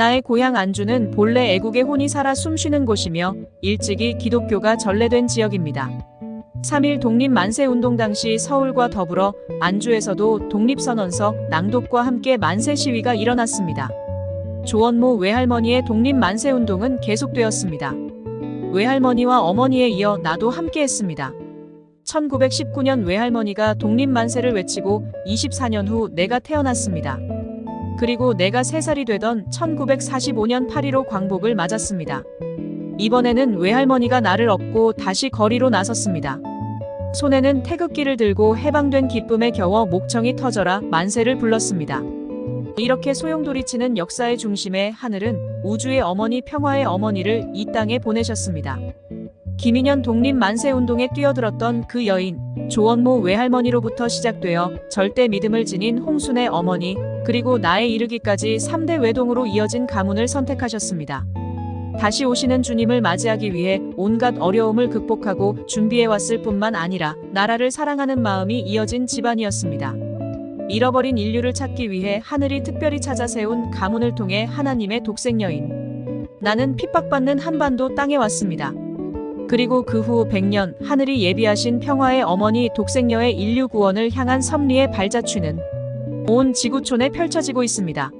나의 고향 안주는 본래 애국의 혼이 살아 숨쉬는 곳이며 일찍이 기독교가 전래된 지역입니다. 3.1 독립 만세 운동 당시 서울과 더불어 안주에서도 독립선언서 낭독과 함께 만세 시위가 일어났습니다. 조원모 외할머니의 독립 만세 운동은 계속되었습니다. 외할머니와 어머니에 이어 나도 함께 했습니다. 1919년 외할머니가 독립 만세를 외치고 24년 후 내가 태어났습니다. 그리고 내가 3살이 되던 1945년 8.15 광복을 맞았습니다. 이번에는 외할머니가 나를 업고 다시 거리로 나섰습니다. 손에는 태극기를 들고 해방된 기쁨에 겨워 목청이 터져라 만세를 불렀습니다. 이렇게 소용돌이치는 역사의 중심에 하늘은 우주의 어머니 평화의 어머니를 이 땅에 보내셨습니다. 김인현 독립 만세 운동에 뛰어들었던 그 여인 조원모 외할머니로부터 시작되어 절대 믿음을 지닌 홍순의 어머니 그리고 나에 이르기까지 3대 외동으로 이어진 가문을 선택하셨습니다. 다시 오시는 주님을 맞이하기 위해 온갖 어려움을 극복하고 준비해왔을 뿐만 아니라 나라를 사랑하는 마음이 이어진 집안이었습니다. 잃어버린 인류를 찾기 위해 하늘이 특별히 찾아 세운 가문을 통해 하나님의 독생 여인. 나는 핍박받는 한반도 땅에 왔습니다. 그리고 그 후 100년 하늘이 예비하신 평화의 어머니 독생녀의 인류 구원을 향한 섭리의 발자취는 온 지구촌에 펼쳐지고 있습니다.